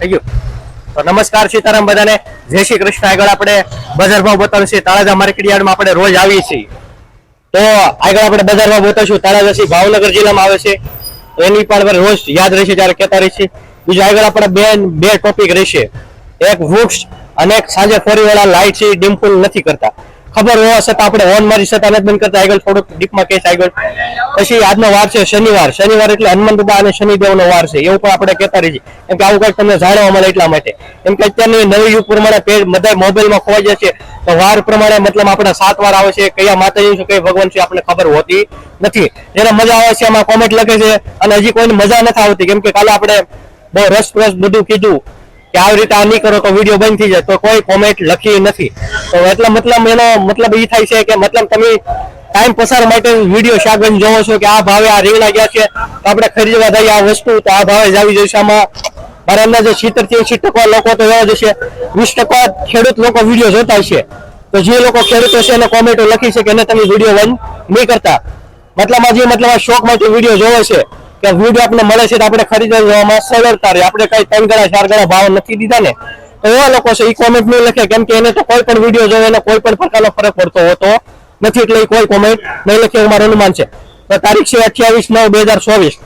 થઈ ગયું તો નમસ્કાર સીતારામ બધાને. જય શ્રી કૃષ્ણ. આગળ આપણે બજાર ભાવ બતાવીશું. તળાજા માર્કેટ યાર્ડમાં આપણે રોજ આવીએ છીએ. તો આગળ આપણે બજાર ભાવ બતાવશું. સિંહ ભાવનગર જિલ્લામાં આવે છે. એની પણ રોજ યાદ રહેશે ત્યારે કહેતા રહીશે બીજું આગળ આપણે બે બે ટોપિક રહેશે. એક વૃક્ષ અને એક સાંજે ફરી વાળા લાઇટ છે ડિમ્પલ નથી કરતા. ખબર હોવા છતાં આપણે ઓન મારી છતાં નથી, બંધ કરતા. આગળ થોડુંક ડીપમાં કેસ આગળ. પછી આજનો વાર છે શનિવાર. શનિવાર એટલે હનુમાન બાબા અને શનિદેવનો વાર છે. એવું પણ આપણે કહેતા રહીએ. કેમ કે આવું કંઈક તમને જાણવા મળે એટલા માટે. કેમ કે અત્યારની નવી યુગ પ્રમાણે બધા મોબાઈલમાં ખોવાઈ જાય છે. તો વાર પ્રમાણે મતલબ આપણા સાત વાર આવે છે. કયા માતાજી છે, કઈ ભગવાન છે આપણને ખબર હોતી નથી. જેને મજા આવે છે, એમાં કોમેન્ટ લખે છે. અને હજી કોઈને મજા નથી આવતી. કેમ કે કાલે આપણે બહુ રસપ્રસ બધું કીધું. કે આવી રીતે આ નહીં કરો તો વીડિયો બંધ થઈ જાય, તો કોઈ કોમેન્ટ લખી નથી. તો એટલે મતલબ એનો મતલબ એ થાય છે કે મતલબ તમે ટાઈમ પસાર માટે વીડિયો શાકભાજી જોવો છો કે આ ભાવે આ રીંગણા ગયા છે, તો આપણે ખરીદવા જઈએ આ વસ્તુ, તો આ ભાવે જ આવી જશે આમાં. મારા અંદાજે સિત્તેરથી એંશી ટકા લોકો તો એવા જશે વીસ ટકા ખેડૂત લોકો વીડિયો જોતા હશે. તો જે લોકો ખેડૂતો છે એને કોમેન્ટો લખી છે કે એને તમે વીડિયો બંધ નહીં કરતા. મતલબ આ જે મતલબ આ શોખ માટે વીડિયો જોવે છે કે વીડિયો આપણે મળે છે તો આપણે ખરીદવા જવામાં સરળતા રહે. આપણે કઈ ત્રણ ગણા, ચાર ગણા ભાવ નથી દીધા ને. તો એવા લોકો છે એ કોમેન્ટ નહીં લખે, કેમ કે એને તો કોઈ પણ વીડિયો જોવે એને કોઈ પણ પ્રકારનો ફરક પડતો હોતો નથી, એટલે કોઈ કોમેન્ટ નહીં લખે, એવું મારું અનુમાન છે. તો તારીખ છે અઠ્યાવીસ નવ બે હજાર ચોવીસ.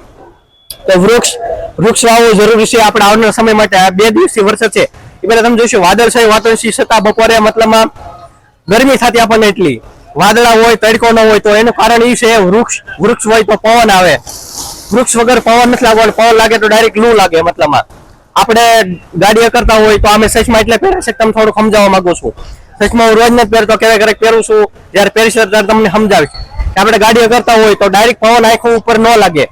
તો વૃક્ષ વૃક્ષ વાવવું જરૂરી છે આપણે આવનાર સમય માટે. આ બે દિવસથી વરસાદ છે. એ પહેલા તમે જોઈશું વાદળછાયું વાતાવરણ છતાં બપોરે મતલબમાં ગરમી થતી આપણને એટલી. વાદળા હોય, તડકો ન હોય, તો એનું કારણ એ છે, વૃક્ષ વૃક્ષ હોય તો પવન આવે. વૃક્ષ વગર પવન નથી લાગવાનો. પવન લાગે તો ડાયરેક્ટ લૂ લાગે મતલબમાં. આપણે ગાડીઓ કરતા હોય તો અમે સચમાં એટલે પહેરે છે તમે થોડું સમજાવવા માંગુ છું. સચમાં હું રોજ નથી પહેરતો, ક્યારેક ક્યારેક પહેરું છું. જ્યારે પહેરીશ ત્યારે તમને સમજાવીશ. આપણે ગાડીઓ કરતા હોય તો ડાયરેક્ટ પવન આંખો ઉપર ન લાગે.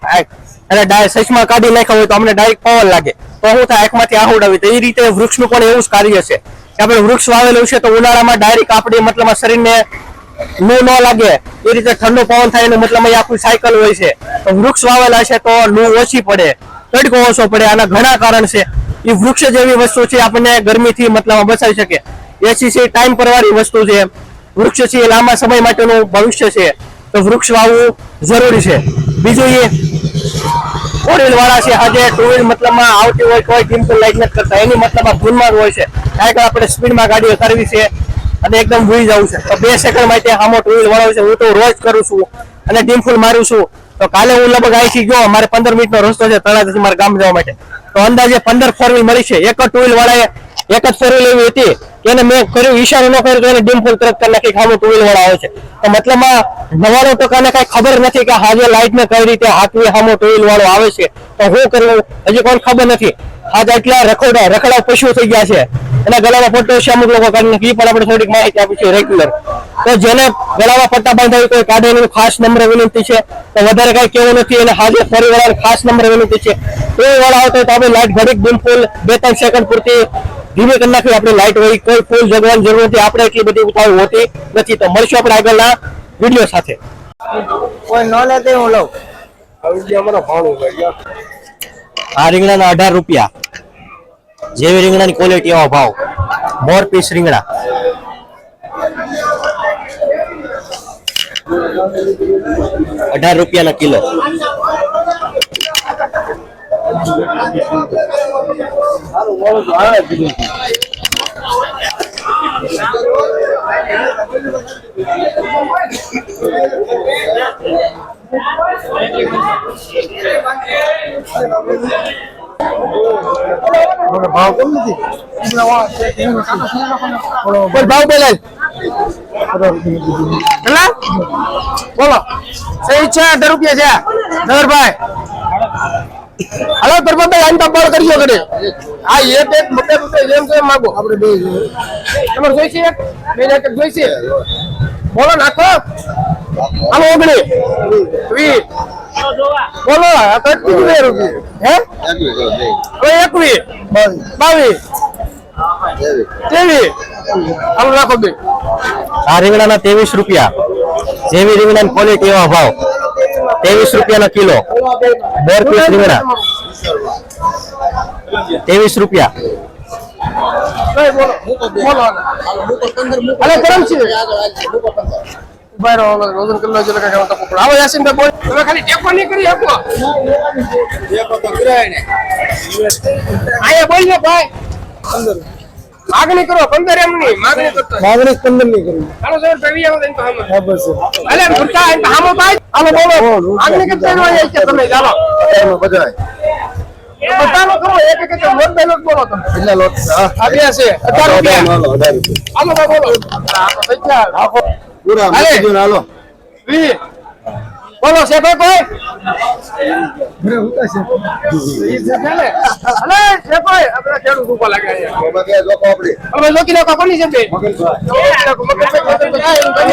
અને સચમાં કાઢી નાખ્યા હોય તો અમને ડાયરેક્ટ પવન લાગે. તો હું થાય આંખમાંથી આહુડાવી તો એ રીતે વૃક્ષનું પણ એવું જ કાર્ય છે. કે આપણે વૃક્ષ વાવેલું છે તો ઉનાળામાં ડાયરેક્ટ આપણી મતલબ શરીરને લૂ ન લાગે. એ રીતે ઠંડુ પવન થાય મતલબ આખું સાયકલ હોય છે. તો વૃક્ષ વાવેલા છે તો લૂ ઓછી પડે. તડકો ઓછો પડે. આના ઘણા કારણ છે. એ વૃક્ષ જેવી વસ્તુ છે આપણને ગરમીથી મતલબ બચાવી શકે. એસી છે ટાઈમ પરવાળી વસ્તુ છે. વૃક્ષ છે લાંબા સમય માટેનું ભવિષ્ય છે. તો વૃક્ષ વાવવું જરૂરી છે. બીજું એ ફોર વાળા છે. આજે ટુ વ્હીલ મતલબમાં આવતી હોય કોઈ ડિમ્પલ લાઈટ નથી કરતા. એની મતલબમાં ધૂનમાં જ હોય છે. કારણ કે આપણે સ્પીડમાં ગાડીઓ કરવી છે. અને એકદમ ભૂઈ જવું છે. તો બે સેકન્ડ ત્યાં આમો ટુ વ્હીલ વાળો છે, હું તો રોજ કરું છું અને ડીમફુલ મારું છું. તો કાલે હું લગભગ અહીંથી ગયો, મારે પંદર મિનિટનો રસ્તો છે તળાજાથી મારા ગામ જવા માટે. તો અંદાજે પંદર ફોર વ્હીલ મળી છે. એક જ ટુ વ્હીલ એક જ ફોર વ્હીલ એવી હતી. એને મેં કર્યું, ઈશારો ન કર્યો, તો એને ડીમફુલ તરફ કરી નાખી ખામો ટુ વાળા આવે છે. તો મતલબમાં નવાણું ટકાને કઈ ખબર નથી કે હાજે લાઈટ ને કઈ રીતે હાથવી સામો ટુ વ્હીલ વાળો આવે છે. તો હું કરવું હજી કોઈ ખબર નથી. આજ એટલા રખોડા રખડા પશુ થઈ ગયા છે. એના ગળામાં પટ્ટો છે અમુક લોકો કાઢી નાખે. પણ આપણે થોડીક માહિતી આપીશું રેગ્યુલર તો જેને ગળામાં પટ્ટા બાંધા હોય કોઈ કાઢે એની ખાસ નંબર વિનંતી છે તો વધારે કઈ કેવું નથી અને હાજર ફરી વાળા ખાસ નંબર વિનંતી છે. એ વાળા આવતો હોય તો આપણે લાઇટ ઘડીક બિલકુલ બે ત્રણ સેકન્ડ પૂરતી ધીમે કરી નાખી આપણે લાઈટ હોય કોઈ ફૂલ જગવાની જરૂર નથી આપણે એટલી બધી ઉતાવળ હોતી નથી. તો મળશું આપણે આગળના વીડિયો સાથે. કોઈ ન લે હું લઉં. આ રીંગણાના અઢાર રૂપિયા. જેવી રીંગણાની ક્વોલિટી એવો ભાવ મોર પીસ રીંગણા અઢાર રૂપિયાના કિલો ભાવ કેમ નથી? બોલ ભાવ બોલે કેટલા બોલો. સહી છે અઢાર રૂપિયા છે. નગરભાઈ હાલો પરમાભાઈ આની તો બળ કરજો કરે આ એક એક જેમ એમ માગો. આપણે બે તમારે જોઈશે એક? બે એક એક જોઈશે બોલો નાખો. હાલો ઓગણી. વીસ. બોલો આ તો બે રૂપિયા. હે? હવે એકવીસ બાવીસ. ત્રેવીસ. આમ રાખો બે. આ રીંગણાના ત્રેવીસ રૂપિયા. જેવી રીંગણાની ક્વોલિટી એવા ભાવ. ત્રેવીસ રૂપિયાના કિલો. મોર પીસ રીંગણા. ત્રેવીસ રૂપિયા. બોલો. બોલો અરે ગરમ છે. ઊભા રહો પકડો. આવો બોલ. તમે ખાલી ટેકો નહીં કરી શકો. અહીંયા બોલ ને ભાઈ. માગણી કરો પંદર એમ નહીં માગણી કરતો માગણી પંદરની કરવી. હાલો સર પેવી આવો તો હાલો. બરાબર છે અલે ભૂલતા એમ હામો ભાઈ. હાલો બોલો. માગણી કરતા એનો અહીંયા છે તમે ચાલો બધા બધાનો કરો એક એક એક લોટ બે લોટ બોલો તમે. કેટલા લોટ હા. આ બે છે. અઢાર રૂપિયા. હાલો હજાર રૂપિયા. હાલો ભાઈ બોલો. આ તો થઈ ગયા. પૂરા હાલે. ને હાલો. વી! બોલો છે ભાઈ કોઈ? ઘરે ઉતારશે. અલે છે ભાઈ આપણે ખેડૂત ઊભા લાગે બાબા કે લોકો આપડે હવે લોકી નાખો કોની છે બે? મગનભાઈ.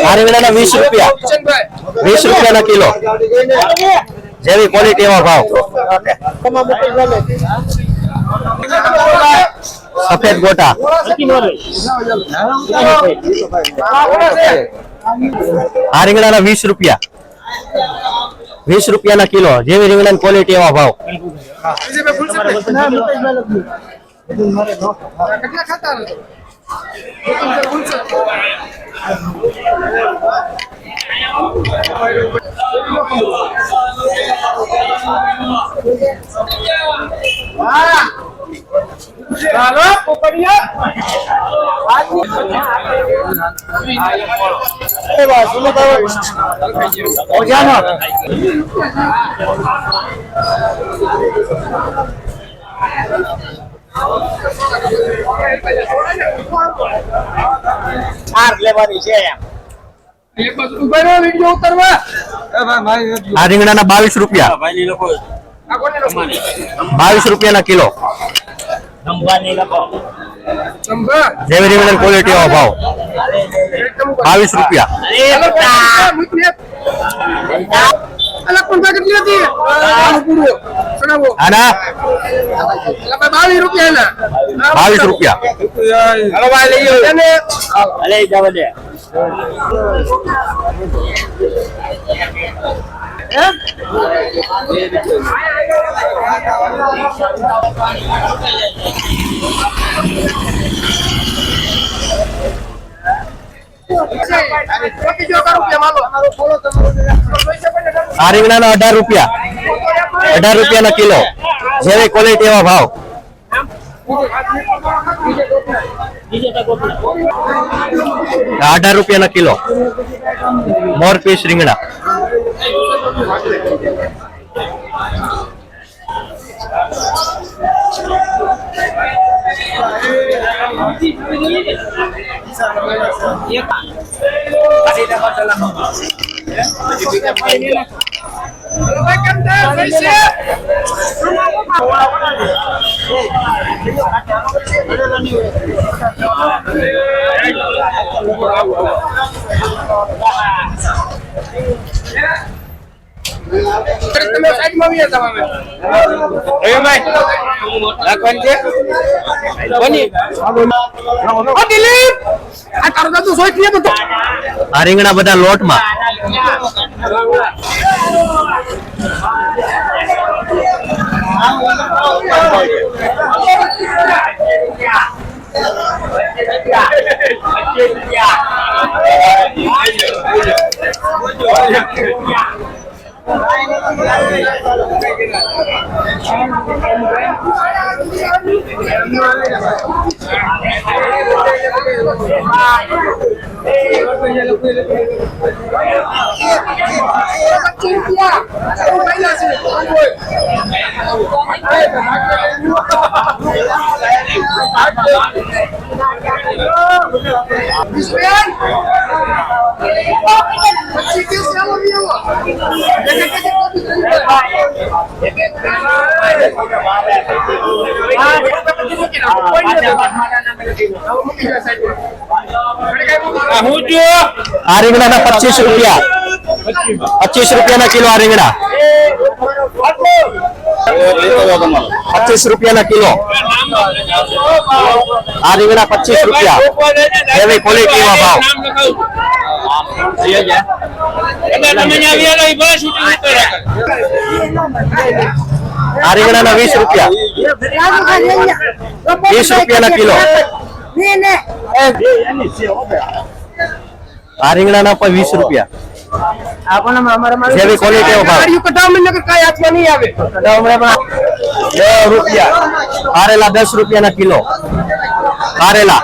આ રીંગણાના વીસ રૂપિયા. કિશનભાઈ વીસ રૂપિયાના કિલો. ને? જેવી ક્વોલિટી એવા ભાવ. તમામ. સફેદ ગોટા. આ રીંગણાના વીસ રૂપિયા. વીસ રૂપિયાના કિલો. જેવી રીંગણાની ક્વોલિટી એવા ભાવ? ચાલો પોપડિયા. એક બાજુ ઊભા રહો વીડિયો ઉતારવા આ બાવીસ રૂપિયા આ? બાવીસ રૂપિયાના કિલો નંબર જેવી રીંગણાની ક્વોલિટી નો ભાવ. બાવીસ રૂપિયા. ચાલો, ચાલો, મૂકી દે. અલા, પણ ભાઈ કેટલી હતી? બાવીસ રૂપિયા આ રીંગણાના અઢાર રૂપિયા. અઢાર રૂપિયાના કિલો. જેવી ક્વોલિટી એવા ભાવ. અઢાર રૂપિયાના કિલો. મોર પીસ રીંગણા. હાલો, ભાઈ કેમ છે? પૈસે? તમે સાઈડમાં આવી જાઓ તમે. ઓ, દિલીપ! આ તારો દાદુ સોચ લે બધો. આ રીંગણા And when બધા લોટમાં આ રીંગણાના પચીસ રૂપિયા. પચીસ રૂપિયાના કિલો આ રીંગણા. પચીસ રૂપિયાના કિલો. આ રીંગણા પચીસ રૂપિયા. એવી ક્વોલિટી એવા ભાવ. આ રીંગણાના વીસ રૂપિયા વીસ રૂપિયાના કિલો આ રીંગણાના પણ વીસ રૂપિયા જેવી quality એવો ભાવ. ગાડીઓ કઢાવ મને નકર કાંઈ હાથમાં નહીં આવે દસ રૂપિયા કારેલા દસ રૂપિયાના કિલો કારેલા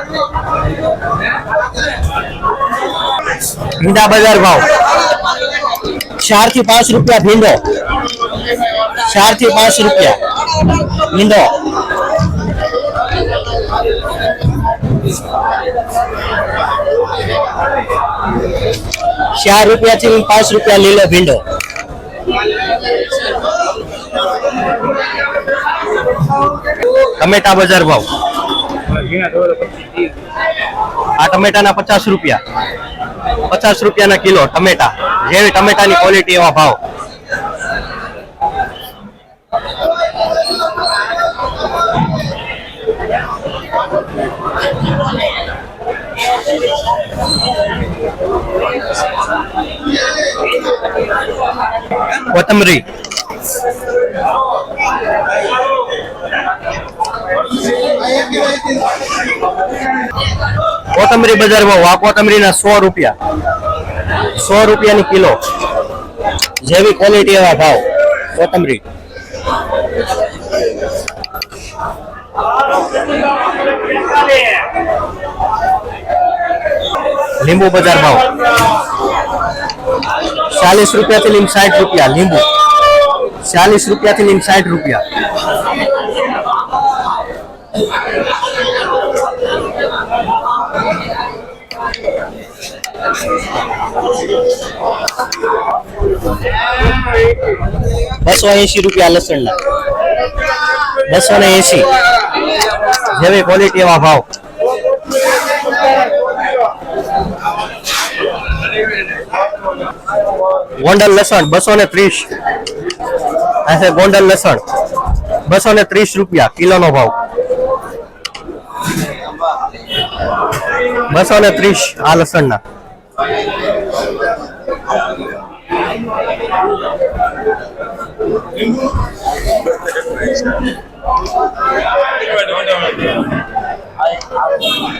ભીંડા બજાર ભાવ ચારથી પાંચ રૂપિયા ભીંડો ચારથી પાંચ રૂપિયા. ભીંડો ચાર રૂપિયા થી પાંચ રૂપિયા લીલો ભીંડો. ટમેટા બજાર ભાવ. આ ટમેટાના પચાસ રૂપિયા. પચાસ રૂપિયાના કિલો ટમેટા. જેવી ટમેટાની ક્વોલિટી એવા ભાવ. કોથમરી કોથમરી બજાર વા કોથમરીના સો રૂપિયા સો રૂપિયાની કિલો જેવી ક્વોલિટી એવા ભાવ કોથમરી લીંબુ બજાર ભાવ. ચાલીસ રૂપિયાથી લીંબ સાઠ રૂપિયા, લીંબુ. ચાલીસ રૂપિયાથી લીંબ સાઠ રૂપિયા. બસો એસી રૂપિયા લસણના બસો ને એસી જેવી ક્વોલિટી એવા ભાવ. ગોંડલ લસણ બસો ને ત્રીસ. આ ગોંડલ લસણ. બસો ને ત્રીસ રૂપિયા કિલોનો ભાવ. બસો ને ત્રીસ આ લસણના.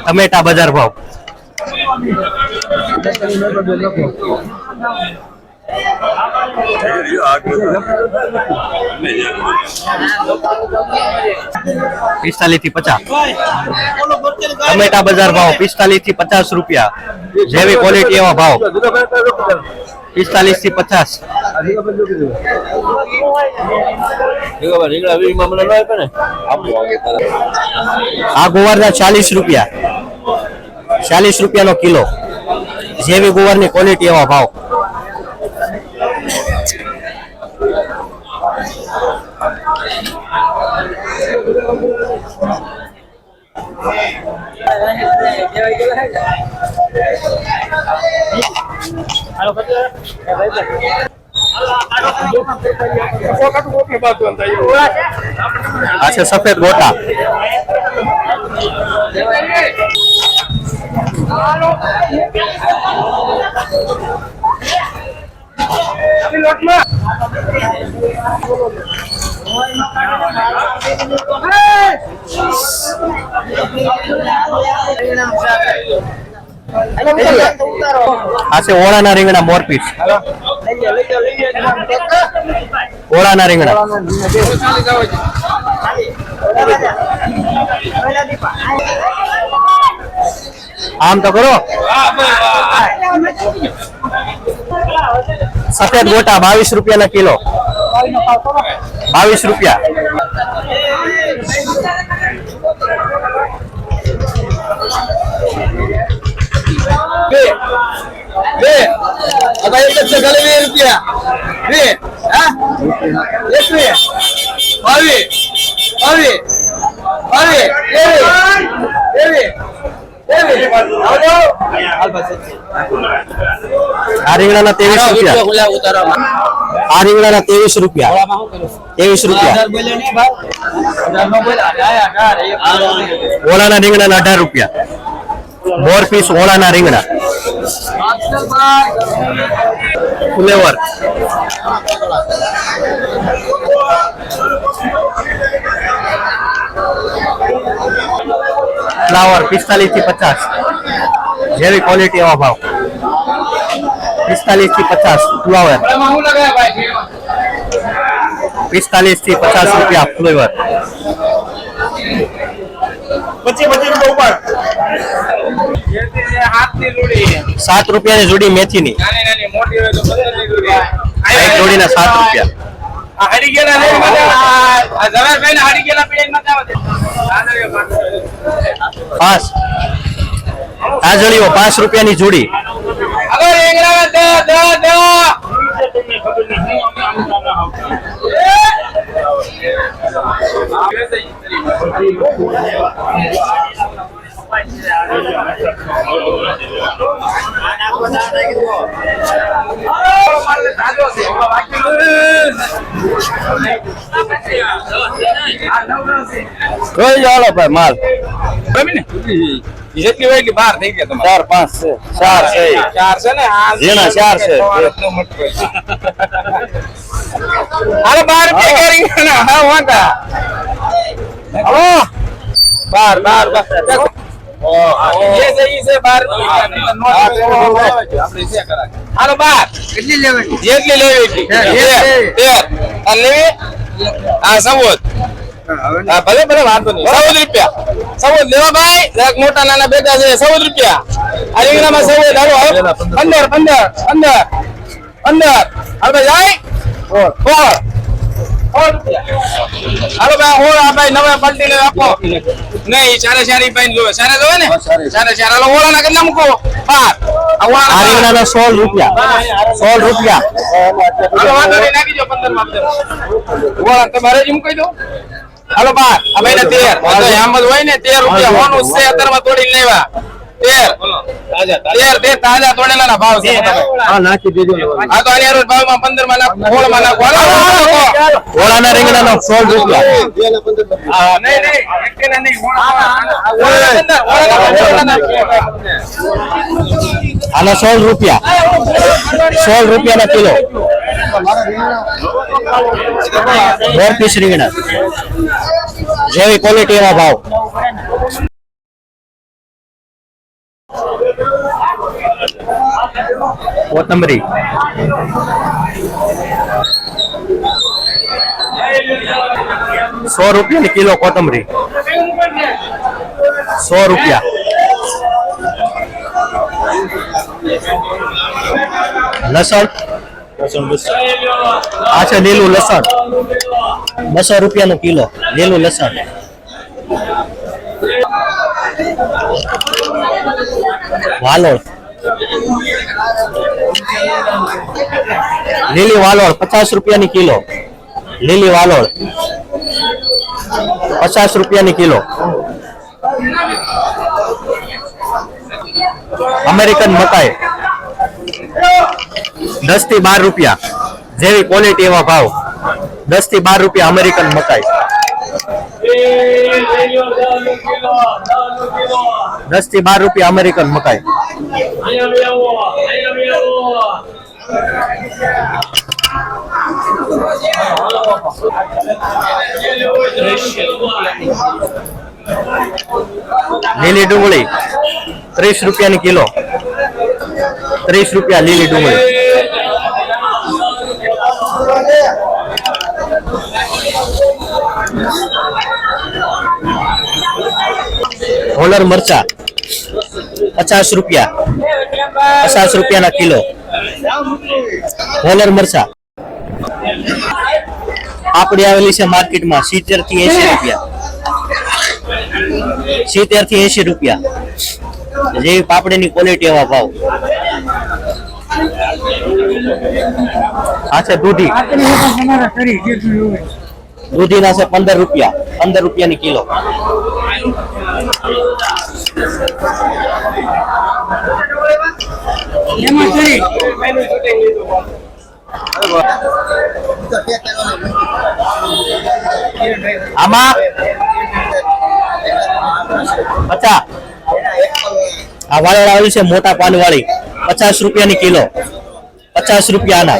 ટમેટા બજાર ભાવ. પિસ્તાલીસ પચાસ. ટમેટા બજાર ભાવ પિસ્તાલીસથી પચાસ રૂપિયા. જેવી ક્વોલિટી એવા ભાવ. પિસ્તાલીસથી પચાસ. આ ગુવારના ચાલીસ રૂપિયા. ચાલીસ રૂપિયાનો કિલો. જેવી ગુવારની ક્વોલિટી એવા ભાવ. આ છે સફેદ ગોટા. આ છે ઓળાના રીંગણા મોરપીસ ઓળાના રીંગણા. આમ તો કરો. સફેદ ગોટા બાવીસ રૂપિયાના કિલો. બાવીસ રૂપિયા. બે. બે. હવે એક રૂપિયા. બે. હા? એકવીસ બાવીસ. બાવીસ. બાવીસ. ત્રેવીસ. આવજો આ રીંગણાના ત્રેવીસ રૂપિયા. આ રીંગણાના ત્રેવીસ રૂપિયા. ત્રેવીસ રૂપિયા. ઓળાના રીંગણાના અઢાર રૂપિયા. મોર પીસ ઓળાના રીંગણા. ફ્લેવર. ફ્લાવર પિસ્તાલીસથી પચાસ. જેવી ક્વોલિટી એવા ભાવ. પિસ્તાલીસથી પચાસ ફ્લોવર. પિસ્તાલીસથી પચાસ રૂપિયા ફ્લેવર. પચીસ પચીસ રૂપિયા ઉપર? જોડી સાત રૂપિયાની જોડી હોય તો પંદરની જોડી ના સાત રૂપિયા. મજા આ ને પાસે. પાંચ રૂપિયા પાંચ રૂપિયાની જોડી. હલો રીંગણા દો દો દો. કઈ ચાલો ભાઈ માલ. જેટલી હોય એટલી બાર થઈ ગયા તમારે. ચાર પાંચ છે. ચાર છે ચાર છે ને? જેના ચાર છે. અરે બાર રૂપિયા કરી ના. હા વાંટા હલો. બાર બાર બાર. ભલે ભલે વાંધો નહીં. સવોદ રૂપિયા. સવોદ લેવા ભાઈ. જરાક મોટા નાના બેટા છે. સવોદ રૂપિયા. આ રીંગણામાં સવોદ હાલો. પંદર. પંદર પંદર પંદર હાલો ભાઈ જાય. હોળ. હોળ. હોળ. હાલો ભાઈ હોળ આ ભાઈ નવા પલટી લઈ આપો. નહીં ચારે ચારી ભાઈ જોવે. સારા જોવે ને? ચારે ચાર હાલો હોળાના કેટલા મૂકો? બાર. આ આ સોળ રૂપિયા. સોળ રૂપિયા. હાલો વાંધો નહીં નાખી દો પંદર. માં તમારે જ મૂકી દો. હાલો બા અમે ને તેર. આમ જ હોય ને તેર રૂપિયા હોનું છે અત્યારમાં તોડી લેવા. તેર. તેર તેર તાજા તોડેલા ભાવ છે. હા નાખી દેજો આ તો આની રોજ ભાવમાં પંદરમાં નાખો સોળમાં નાખો. હાલો, હાલો. ઓળાના રીંગણાનો સોળ રૂપિયા. નહીં નહીં. એકેના નહીં ઓળાના પંદર, ઓળાના પંદર, ઓળાના આના સોળ રૂપિયા. સોળ રૂપિયાના કિલો. દોઢ પીસ રીંગણા. જેવી ક્વોલિટી એવા ભાવ. કોથમરી. સો રૂપિયાની કિલો કોથમરી. સો રૂપિયા. લસણ? આ છે લીલું લસણ. બસો રૂપિયાનું કિલો, લીલું લસણ. વાલોળ. લીલી વાલોળ, પચાસ રૂપિયાની કિલો. લીલી વાલોળ, પચાસ રૂપિયાની કિલો. અમેરિકન મકાઈ. દસથી બાર રૂપિયા. જેવી ક્વોલિટી એવા ભાવ. દસથી બાર રૂપિયા અમેરિકન મકાઈ. દસથી બાર રૂપિયા અમેરિકન મકાઈ. લીલી ડુંગળી. ત્રીસ રૂપિયાની કિલો. ત્રીસ રૂપિયા લીલી ડુંગળી. હોલર મરચા, પચાસ રૂપિયા. પચાસ રૂપિયાના કિલો. હોલર મરચા. આપડી આવેલી છે માર્કેટમાં સિત્તેરથી એસી રૂપિયા. સિત્તેરથી એસી રૂપિયા. જેવી પાપડીની ક્વોલિટી એવા ભાવ. આ છે દૂધી. દૂધીના છે પંદર રૂપિયા. પંદર રૂપિયાની કિલો. આમાં? પચાસ. આ છે મોટા પાન વાળી પચાસ રૂપિયાની કિલો. પચાસ રૂપિયા